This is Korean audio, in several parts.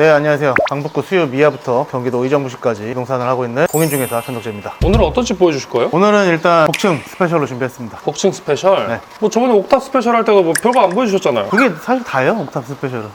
네 안녕하세요 강북구 수요 미아부터 경기도 의정부시까지 부동산을 하고 있는 공인중개사 천덕재입니다 오늘은 어떤 집 보여주실 거예요? 오늘은 일단 복층 스페셜로 준비했습니다 복층 스페셜? 네. 뭐 저번에 옥탑 스페셜 할 때도 뭐 별거 안 보여주셨잖아요 그게 사실 다예요 옥탑 스페셜은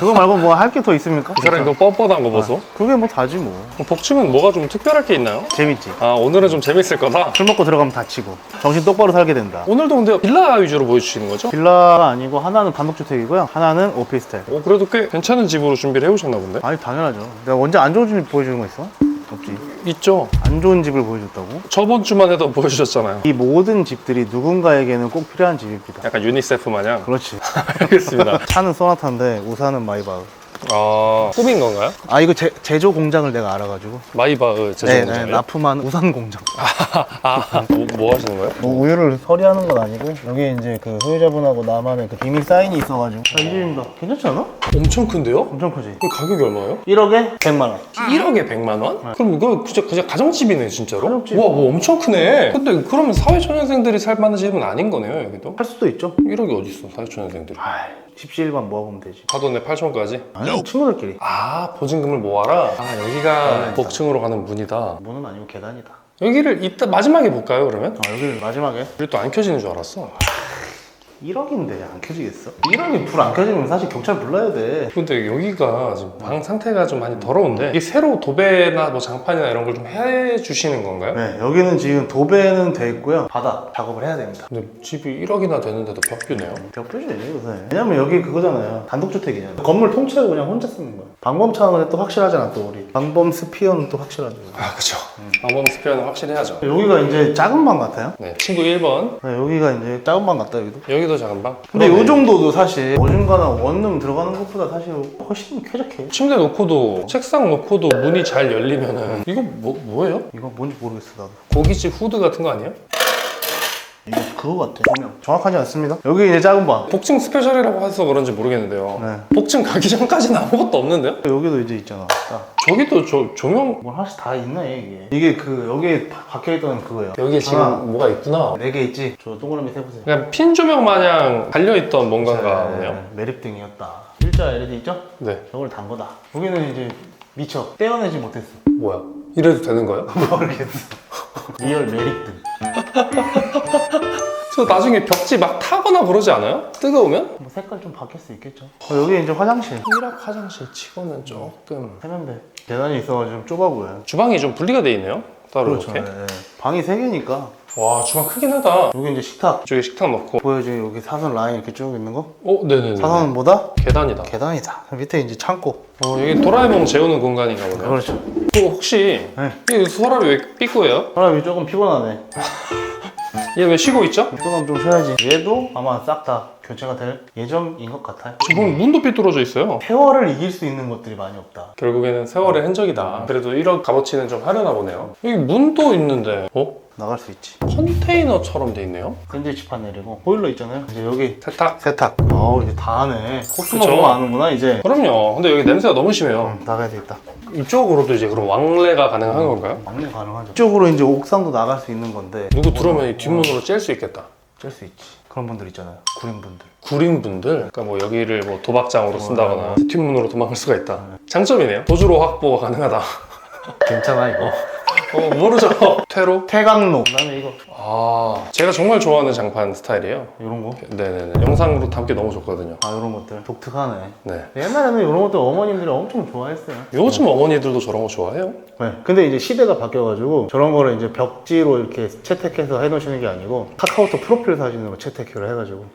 그거 말고 뭐 할 게 더 있습니까? 이 사람이 그 뻣뻣한 거 보소 그게 뭐 다지 뭐 복층은 뭐가 좀 특별할 게 있나요? 재밌지 아 오늘은 좀 재밌을 거다 술 먹고 들어가면 다치고 정신 똑바로 살게 된다 오늘도 근데 빌라 위주로 보여주시는 거죠? 빌라가 아니고 하나는 단독주택이고요 하나는 오피스텔 오 그래도 꽤 괜찮은 집으로 준비를 해오셨나 본데? 아니 당연하죠 내가 언제 안 좋은 집 보여주는 거 있어? 없지 있죠. 안 좋은 집을 보여줬다고? 저번 주만 해도 보여주셨잖아요. 이 모든 집들이 누군가에게는 꼭 필요한 집입니다. 약간 유니세프 마냥? 그렇지. 알겠습니다. 차는 소나타인데 우산은 마이바흐 아 꿈인 건가요? 아 이거 제, 제조 공장을 내가 알아가지고 마이바흐 네, 네, 제조공장이요? 납품한 우산 공장 아, 뭐, 뭐 하시는 거예요? 뭐 우유를 서리하는 건 아니고 여기 이제 그 소유자분하고 나만의 그 비밀 사인이 있어가지고 아, 이 집입니다 괜찮지 않아? 엄청 큰데요? 엄청 크지? 그 가격이 얼마예요? 1억에 100만 원 1억에 100만 원? 그럼 이거 진짜 그냥 가정집이네 진짜로? 가정집. 와, 뭐 엄청 크네. 근데 그러면 사회초년생들이 살 만한 집은 아닌 거네요 여기도? 할 수도 있죠 1억이 어디 있어 사회초년생들이? 아 집시일반 모아보면 되지 사돈에 8천까지? 아니 친구들끼리 아 보증금을 모아라? 아 여기가 복층으로 가는 문이다. 문은 아니고 계단이다 여기를 이따 마지막에 볼까요 그러면? 아 여기 마지막에 우리 또안 켜지는 줄 알았어. 1억인데 안 켜지겠어? 1억이 불 안 켜지면 사실 경찰 불러야 돼. 근데 여기가 지금 방 상태가 좀 많이 더러운데 이게 새로 도배나 뭐 장판이나 이런 걸 좀 해주시는 건가요? 네, 여기는 지금 도배는 돼 있고요. 바닥 작업을 해야 됩니다. 근데 집이 1억이나 되는데도 벽뷰네요. 벽부지 요새. 왜냐면 여기 그거잖아요. 단독주택이잖아요. 건물 통째로 그냥 혼자 쓰는 거야 방범차는 또 확실하잖아 또 우리. 방범 스피어는 또 확실하죠 아. 그쵸. 방범 스페어는 확실히 해야죠. 여기가 이제 작은 방 같아요? 네, 친구 1번. 네, 여기가 이제 작은 방 같다 여기도. 여기도 작은 방. 근데 그러네. 요 정도도 사실 어중간한 원룸 들어가는 것보다 사실 훨씬 쾌적해 침대 놓고도 책상 놓고도 문이 잘 열리면은 이거 뭐 뭐예요? 이거 뭔지 모르겠어 나도 고깃집 후드 같은 거 아니에요? 이거 그거 같아 조명 정확하지 않습니다 여기 이제 작은 방 복층 스페셜이라고 해서 그런지 모르겠는데요. 네. 복층 가기 전까지는 아무것도 없는데요? 여기도 이제 있잖아 딱. 저기도 저 조명 뭘 하나씩 다 있네 이게 이게 그 여기에 바- 박혀있던 그거예요 여기에 지금 하나. 뭐가 있구나. 네 개 있지? 저 동그라미 세보세요 그냥 핀 조명 마냥 달려있던 뭔가가 보네요. 네, 매립등이었다 일자 LED 있죠? 네. 저걸 단 거다 여기는 이제 미처 떼어내지 못했어 뭐야? 이래도 되는 거예요? 모르겠어 리얼 매립등 저 나중에 벽지 막 타거나 그러지 않아요? 뜨거우면? 뭐 색깔 좀 바뀔 수 있겠죠 어, 여기 이제 화장실 1학 화장실 치고는 조금 세면대 계단이 있어가지고 좀 좁아 보여요 주방이 좀 분리가 돼 있네요. 따로 그렇죠 이렇게. 네. 방이 세 개니까 와 주방 크긴 하다. 여기 이제 식탁 이쪽에 식탁 넣고. 보여지는 여기 사선 라인 이렇게 쭉 있는 거 어, 네네네. 사선은 뭐다? 계단이다. 계단이다 밑에 이제 창고 어, 여기 도라에몽 재우는 공간인가 보네요. 그렇죠 어, 혹시 네. 이 서랍이 왜 삐꾸예요? 사람이 조금 피곤하네 얘 왜 쉬고 있죠? 피곤하면 좀 쉬어야지 얘도 아마 싹 다 교체가 될 예정인 것 같아요 지금 문도 삐뚤어져 있어요. 세월을 이길 수 있는 것들이 많이 없다 결국에는 세월의 흔적이다. 그래도 1억 값어치는 좀 하려나 보네요. 여기 문도 있는데, 어? 나갈 수 있지 컨테이너처럼 돼 있네요. 끈질치판 내리고 보일러 있잖아요 이제 여기 세탁. 세탁 아우 이제 다 하네 코스만 그쵸. 보면 아는구나 이제 그럼요. 근데 여기 냄새가 너무 심해요. 음, 나가야 되겠다 이쪽으로도 이제 그럼 왕래가 가능한 건가요? 막내 가능하죠 이쪽으로 이제 옥상도 나갈 수 있는 건데 누구 들어오면 이 뒷문으로 짤 수 있겠다. 짤 수 있지 그런 분들 있잖아요 구린 분들 구린분들, 그러니까 뭐 여기를 뭐 도박장으로 쓴다거나 뒷문으로 도망갈 수가 있다. 장점이네요. 도주로 확보가 가능하다. 괜찮아 이거 어, 모르죠. 퇴로? 태강로 그다음에 이거 아, 제가 정말 좋아하는 장판 스타일이에요. 이런 거 네네네. 영상으로 담기 너무 좋거든요. 아 이런 것들 독특하네 네. 옛날에는 이런 것들 어머님들이 엄청 좋아했어요 요즘 어머니들도 저런 거 좋아해요? 네. 근데 이제 시대가 바뀌어가지고 저런 거를 이제 벽지로 이렇게 채택해서 해놓으시는 게 아니고 카카오톡 프로필 사진으로 채택을 해가지고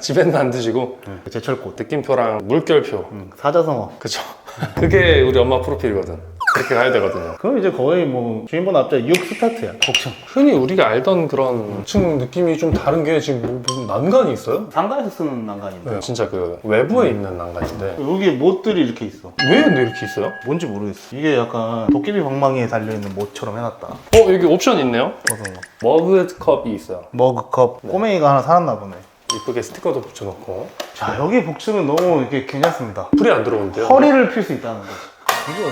집에는 안 드시고 네. 제철꽃 느낌표랑 물결표. 음, 사자성어 그쵸. 그게 우리 엄마 프로필이거든. 그렇게 가야 되거든요. 그럼 이제 거의 뭐 주인분 앞자 6 스타트야. 복층 흔히 우리가 알던 그런 층 느낌이 좀 다른 게 지금 뭐 무슨 난간이 있어요? 상가에서 쓰는 난간인데. 네, 진짜 그 외부에 있는 난간인데. 여기 못들이 이렇게 있어. 왜 근데 이렇게 있어요? 뭔지 모르겠어. 이게 약간 도깨비 방망이에 달려있는 못처럼 해놨다. 어 여기 옵션 있네요. 어떤 거? 머그컵이 있어요. 머그컵. 꼬맹이가 하나 살았나 보네. 이쁘게 스티커도 붙여놓고. 자 여기 복층은 너무 이렇게 괜찮습니다. 불이 안 들어오는데요. 허리를 필 수 있다는 거지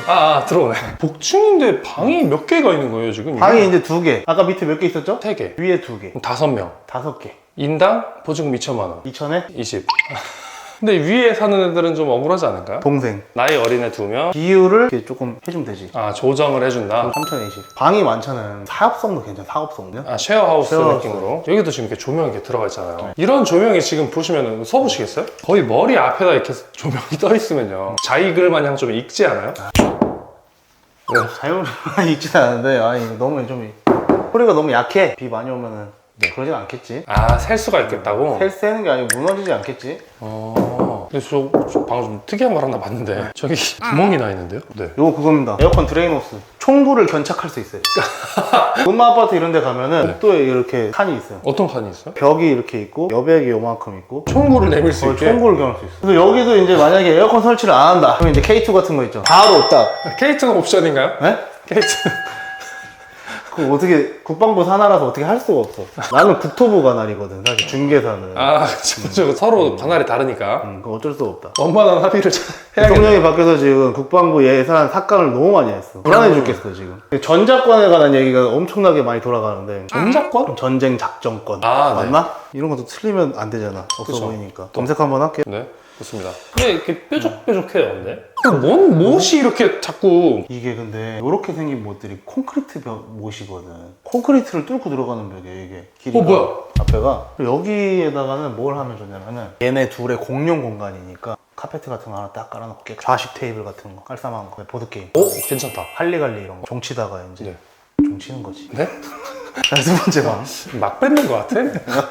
아, 아 들어오네. 복층인데 방이 몇 개가 있는 거예요 지금? 이게? 방이 이제 두 개 아까 밑에 몇 개 있었죠? 세 개. 위에 두개 다섯 명. 다섯 개 인당 보증금 2천만 원. 2천에 20. 근데 위에 사는 애들은 좀 억울하지 않을까요? 동생. 나이 어린 애 두명 비율을 이렇게 조금 해주면 되지. 아 조정을 해준다 3020. 방이 많잖아요. 사업성도 괜찮아. 사업성도. 아 쉐어하우스 쉐어하우스. 느낌으로 여기도 지금 이렇게 조명 이렇게 들어가 있잖아요 이런 조명이 지금 보시면 서보시겠어요? 거의 머리 앞에다 이렇게 조명이 떠 있으면요 자이글 마냥 좀 익지 않아요? 네. 자유로만 있진 않은데 아니 너무 좀 소리가 너무 약해. 비 많이 오면은 그러진 않겠지. 아 셀 수가 있겠다고? 셀 세는 게 아니고 무너지지 않겠지. 어. 근데 저, 저 방금 좀 특이한 걸 하나 봤는데 저기 구멍이 나 있는데요? 네. 요거 그겁니다. 에어컨 드레인호스. 총구를 견착할 수 있어요. 음마 아파트 이런 데 가면은 복도에 이렇게 칸이 있어요. 어떤 칸이 있어요? 벽이 이렇게 있고 여백이 요만큼 있고 총구를 내밀 수 어, 있게 총구를 겨눌 수 있어. 그래서 여기도 이제 만약에 에어컨 설치를 안 한다. 그럼 이제 K2 같은 거 있죠. 바로 딱. 케이트는 옵션인가요? 네? 케이트 그 어떻게 국방부 산하라서 어떻게 할 수가 없어. 나는 국토부 관할이거든. 사실 중개사는. 아 그쵸, 그쵸. 서로 관할이 다르니까 음, 그거 어쩔 수 없다. 원만한 합의를 잘 해야겠네 대통령이 바뀌어서 지금 국방부 예산 삭감을 너무 많이 했어. 불안해 죽겠어 지금. 전자권에 관한 얘기가 엄청나게 많이 돌아가는데 전자권? 전쟁 작전권 아, 네. 맞나? 이런 것도 틀리면 안 되잖아. 없어 그쵸. 보이니까. 검색 한번 할게. 네 좋습니다 근데 이렇게 뾰족뾰족해요 근데 뭔 못이 이렇게 자꾸 이게 근데 이렇게 생긴 못들이 콘크리트 벽 못이거든. 콘크리트를 뚫고 들어가는 벽이야 이게. 길이가. 어, 뭐야? 앞에가 여기에다가는 뭘 하면 좋냐면은 얘네 둘의 공용 공간이니까 카페트 같은 거 하나 딱 깔아놓고 깨- 좌식 테이블 같은 거 깔쌈한 거 보드 게임. 오 괜찮다 할리갈리 이런 거. 종치다가 이제 네. 종치는 거지. 네? 자, 두 번째 방. 막 뺏는 것 같아?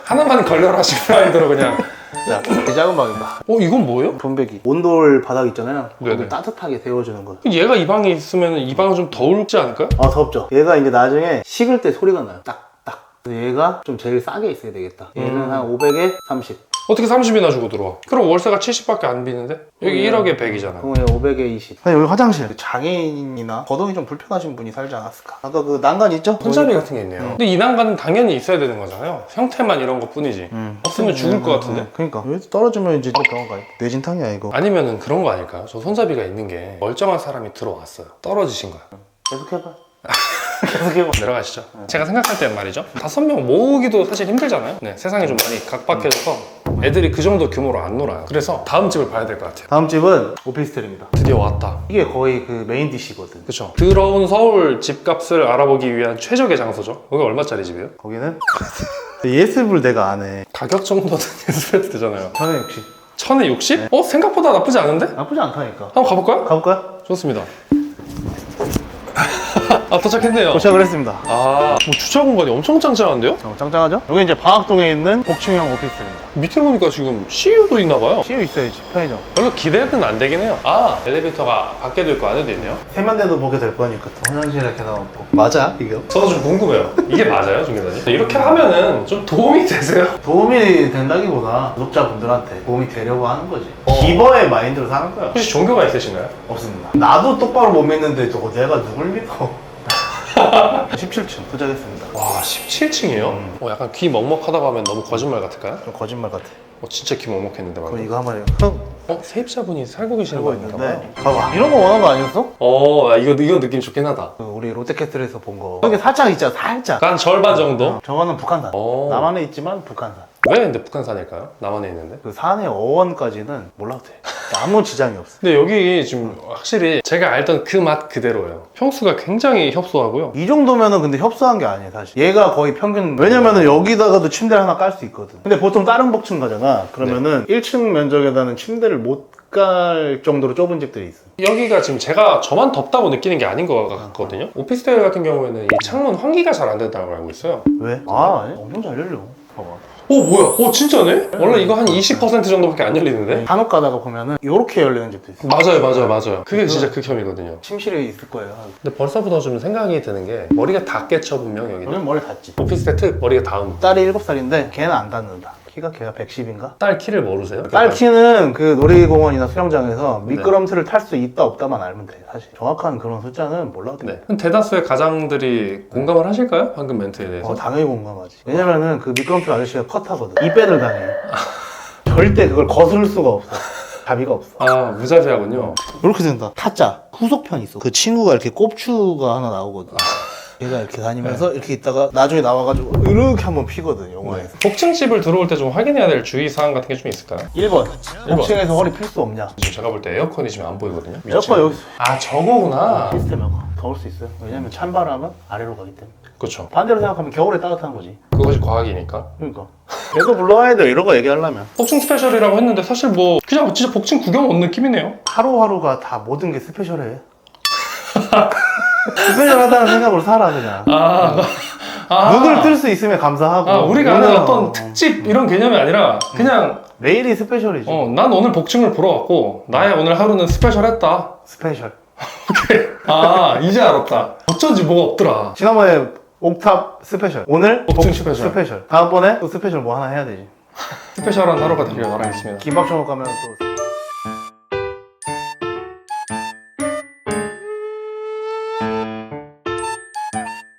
하나만 걸려라 싶은 마인드로 그냥 자, 이 작은 방입니다. 어 이건 뭐예요? 분배기. 온돌 바닥 있잖아요. 네네. 거기 따뜻하게 데워주는 거. 얘가 이 방에 있으면 이 방은 좀 더울지 않을까요? 아 덥죠. 얘가 이제 나중에 식을 때 소리가 나요. 딱 딱. 그래서 얘가 좀 제일 싸게 있어야 되겠다. 얘는 음. 한 500에 30. 어떻게 30이나 주고 들어와? 그럼 월세가 70밖에 안 비는데? 여기 1억에 100이잖아 그럼 얘 500에 20. 아니 여기 화장실. 장애인이나 거동이 좀 불편하신 분이 살지 않았을까? 아까 그 난간 있죠? 손잡이 같은 게 있네요 근데 이 난간은 당연히 있어야 되는 거잖아요 형태만 이런 것 뿐이지 음. 없으면 죽을 것 같은데? 그러니까 여기 떨어지면 이제 병원 가요. 뇌진탕이야 이거. 아니면은 그런 거 아닐까요? 저 손잡이가 있는 게 멀쩡한 사람이 들어왔어요 떨어지신 거야 계속 해봐. 계속 해봐. 내려가시죠 제가 생각할 때는 말이죠 다섯 명 모으기도 사실 힘들잖아요 네, 세상이 좀 많이 각박해져서 애들이 그 정도 규모로 안 놀아요 그래서 다음 집을 봐야 될 것 같아요 다음 집은 오피스텔입니다. 드디어 왔다 이게 거의 그 메인 디시거든. 그쵸 들어온 서울 집값을 알아보기 위한 최적의 장소죠 여기 얼마짜리 집이에요? 거기는 예습을 내가 안 해. 가격 정도는 예술해도 되잖아요 저는 역시 천에 60? 어? 생각보다 나쁘지 않은데? 나쁘지 않다니까. 한번 가볼까요? 가볼까요? 좋습니다 아 도착했네요 도착을 했습니다. 아, 뭐 주차 공간이 엄청 짱짱한데요? 어, 짱짱하죠? 여기 이제 방학동에 있는 복층형 오피스텔입니다. 밑에 보니까 지금 CU도 있나 봐요. CU 있어야지 편의점. 별로 기대는 안 되긴 해요. 아, 엘리베이터가 밖에도 있고 안에도 있네요. 세면대도 보게 될 거니까 또 화장실에 이렇게 나오고. 맞아 이게? 저도 좀 궁금해요. 이게 맞아요, 중개사님? 이렇게 하면은 좀 도움이 되세요? 도움이 된다기보다 구독자분들한테 도움이 되려고 하는 거지. 어. 기버의 마인드로 사는 거야. 혹시 종교가 있으신가요? 없습니다. 나도 똑바로 못 믿는데 저거 내가 누굴 믿어? 17층 도착했습니다. 와, 17층이에요? 음. 어, 약간 귀 먹먹하다가 하면 너무 거짓말 같을까요? 좀 거짓말 같아. 어, 진짜 귀 먹먹했는데 그럼 방금. 이거 한번 해요. 어, 세입자분이 살고 계시는 거 아닌가 봐요. 있는데 봐봐 이런 거 원한 거 아니었어? 어, 야, 이거, 이거 느낌 좋긴 하다. 그 우리 롯데캐슬에서 본 거. 여기 살짝 있잖아 살짝. 약간 절반 정도? 저거는 북한산. 어. 남한에 있지만 북한산. 왜 근데 북한산일까요? 남한에 있는데? 그 산의 어원까지는 몰라도 돼. 아무 지장이 없어. 근데 여기 지금 확실히 제가 알던 그 맛 그대로예요. 평수가 굉장히 협소하고요. 이 정도면은 근데 협소한 게 아니에요 사실. 얘가 거의 평균. 왜냐면은 여기다가도 침대를 하나 깔 수 있거든. 근데 보통 다른 복층 가잖아. 그러면은 1층 면적에다는 침대를 못 깔 정도로 좁은 집들이 있어. 여기가 지금 제가 저만 덥다고 느끼는 게 아닌 것 같거든요. 오피스텔 같은 경우에는 이 창문 환기가 잘 안 된다고 알고 있어요. 왜? 아, 아니, 엄청 잘 열려. 봐봐. 오 뭐야? 오 진짜네? 원래 이거 한 20% 정도밖에 안 열리는데? 한옥 가다가 보면은 이렇게 열리는 집도 있어. 맞아요, 맞아요, 맞아요. 그게 진짜 극혐이거든요. 침실에 있을 거예요. 근데 벌써부터 좀 생각이 드는 게 머리가 닿겠죠 분명 여기. 여기는 머리 닿지. 오피스텔 특 머리가 닿음. 딸이 7살인데 걔는 안 닿는다. 키가 걔가 110인가? 딸 키를 모르세요? 딸 키는 그 놀이공원이나 수영장에서 미끄럼틀을 탈 수 있다 없다만 알면 돼 사실. 정확한 그런 숫자는 몰라도 돼 네. 그럼 대다수의 가장들이 공감을 하실까요? 방금 멘트에 대해서. 어, 당연히 공감하지. 왜냐면은 그 미끄럼틀 아저씨가 컷하거든. 이빼들 당해. 절대 그걸 거슬 수가 없어. 자비가 없어. 아 무자세하군요. 이렇게 된다. 타짜. 후속편 있어. 그 친구가 이렇게 꼽추가 하나 나오거든 얘가 이렇게 다니면서 이렇게 있다가 나중에 나와가지고 이렇게 한번 피거든 영화에서. 복층집을 들어올 때 좀 확인해야 될 주의사항 같은 게 좀 있을까요? 1번. 복층에서 허리 필 수 없냐? 지금 제가 볼 때 에어컨이 지금 안 보이거든요. 에어컨 여기 아 저거구나. 시스템 에어컨 더울 수 있어요. 왜냐면 찬바람은 아래로 가기 때문에. 그렇죠. 반대로 생각하면 겨울에 따뜻한 거지. 그것이 과학이니까. 그러니까. 계속 불러와야 돼 이런 거 얘기하려면. 복층 스페셜이라고 했는데 사실 뭐 그냥 진짜 복층 구경 온 느낌이네요. 하루하루가 다 모든 게 스페셜해 스페셜하다는 생각으로 살아 그냥 아, 아. 눈을 뜰 수 있으면 감사하고 아, 우리가 아는 오늘 어떤 특집 이런 개념이 아니라 그냥 매일이 스페셜이지 어, 난 오늘 복층을 보러 왔고 나의 오늘 하루는 스페셜했다. 스페셜 아 이제 알았다. 어쩐지 뭐가 없더라. 지난번에 옥탑 스페셜 오늘 복층 복- 스페셜. 스페셜 다음번에 또 스페셜 뭐 하나 해야 되지 스페셜한 하루가 되길 바라겠습니다. 김밥 천국 가면 또